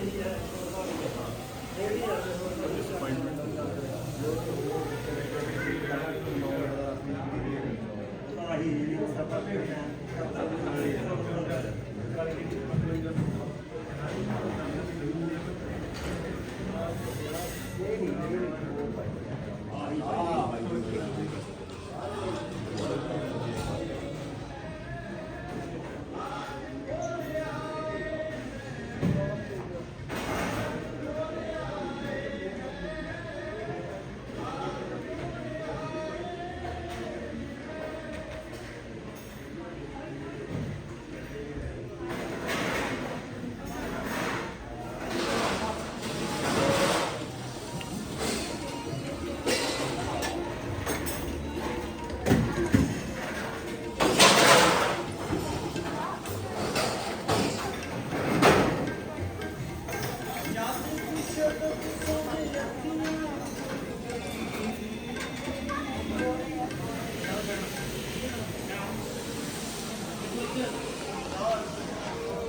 Thank you.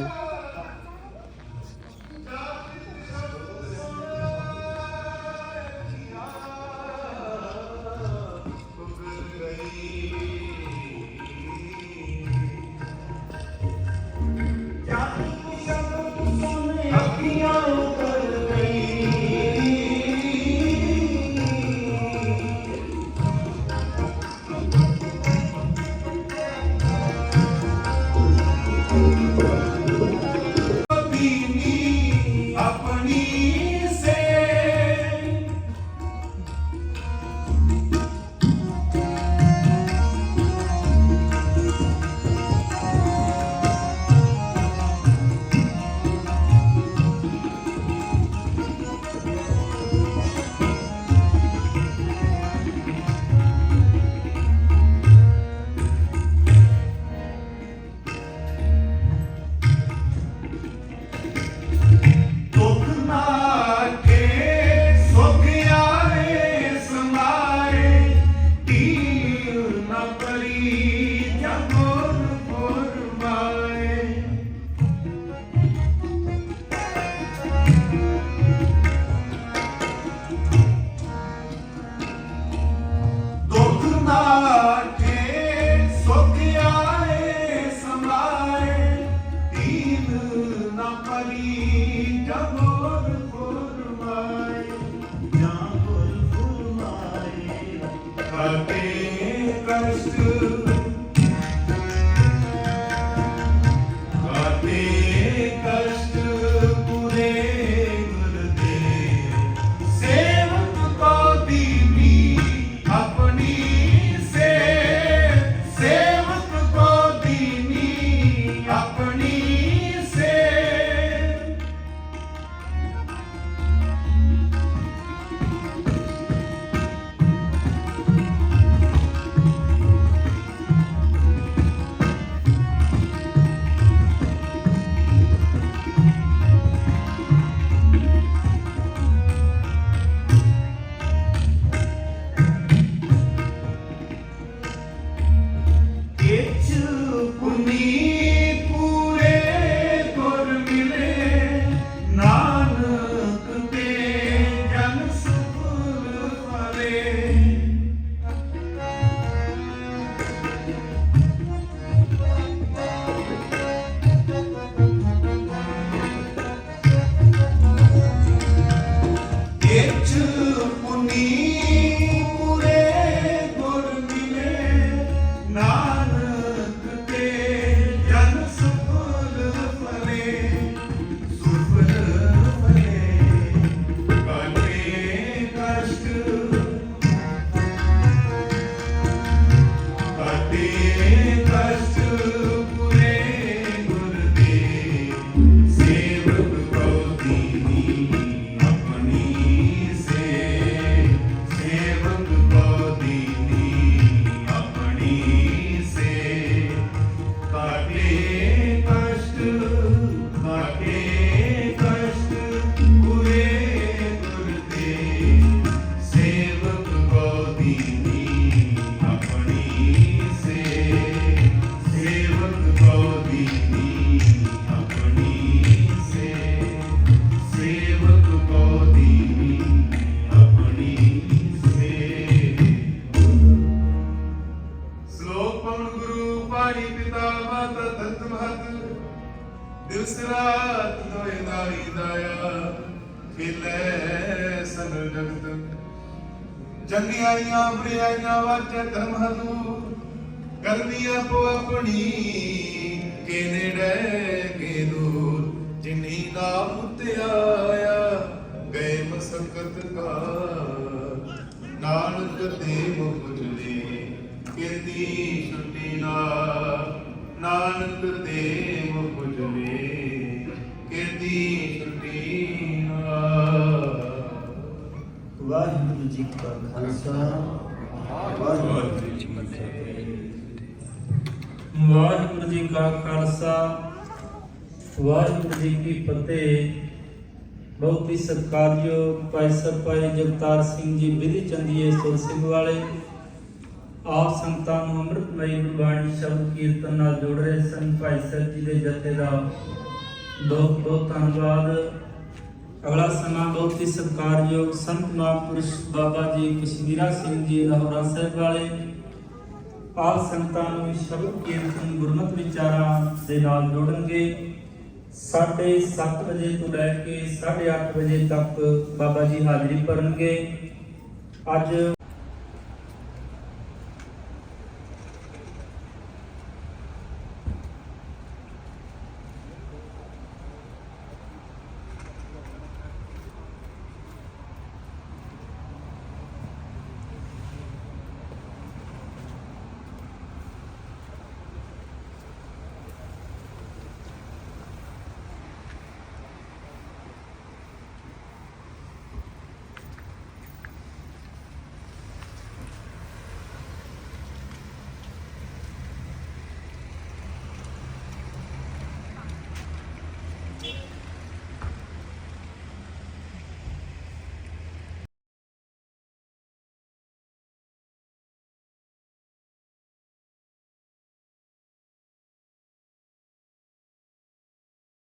は。ਖੇਲੇ ਸਨ ਜਗਤ। ਜੰਗਿਆਈਆਂ ਬੜਿਆਈਆਂ ਵਾਚੈ ਧਰਮ ਹਦੂ। ਕਰਨੀ ਆਪੋ ਆਪਣੀ, ਕੇ ਨੇੜੇ, ਕੇ ਦੂਰ। ਜਿਨੀ ਨਾਮ ਤੇ ਆਇਆ, ਗਏ ਮਸਕਤ ਕਾ ਨਾਨਕ ਦੇਵ ਪੁਜਲੇ ਜਲੇ ਕਿਰਤੀ ਛੁੱਟੀ ਨਾ। ਨਾਨਕ ਦੇਵ ਪੁਜਲੇ ਜਲੇ ਕਿਰਤੀ ਵਾਹਿਗੁਰੂ ਜੀ ਕਾ ਖਾਲਸਾ, ਵਾਹਿਗੁਰੂ ਜੀ ਕੀ ਫਤਿਹ। ਵਾਹਿਗੁਰੂ ਜੀ ਕਾ ਖਾਲਸਾ, ਵਾਹਿਗੁਰੂ ਜੀ ਕੀ ਫਤਿਹ। ਬਹੁਤ ਹੀ ਸਤਿਕਾਰਯੋਗ ਭਾਈ ਸਰਪਾਈ ਜਗਤਾਰ ਸਿੰਘ ਜੀ, ਵਿਧੀ ਚੰਦੀਏ ਸੁਰ ਸਿੰਘ ਵਾਲੇ। ਆਪ ਸੰਗਤਾਂ ਨੂੰ ਅੰਮ੍ਰਿਤਮਈ ਗੁਰਬਾਣੀ ਸ਼ਬਦ ਕੀਰਤਨ ਨਾਲ ਜੋੜ ਰਹੇ ਸਨ। ਭਾਈ ਸਾਹਿਬ ਜੀ ਦੇ ਜਥੇ ਦਾ ਬਹੁਤ ਬਹੁਤ ਧੰਨਵਾਦ। ਅਗਲਾ ਸਮਾਂ ਬਹੁਤ ਹੀ ਸਤਿਕਾਰਯੋਗ ਸੰਤ ਮਹਾਂਪੁਰਸ਼ ਬਾਬਾ ਜੀ ਕਸ਼ਮੀਰਾ ਸਿੰਘ ਜੀ ਲਾਹੌਰਾ ਸਾਹਿਬ ਵਾਲੇ ਆਪ ਸੰਗਤਾਂ ਨੂੰ ਸ਼ਬਦ ਕੀਰਤਨ ਗੁਰਮਤਿ ਵਿਚਾਰਾਂ ਦੇ ਨਾਲ ਜੋੜਨਗੇ। ਸਾਢੇ ਸੱਤ ਵਜੇ ਤੋਂ ਲੈ ਕੇ 8:30 ਵਜੇ ਤੱਕ ਬਾਬਾ ਜੀ ਹਾਜ਼ਰੀ ਭਰਨਗੇ। ਅੱਜ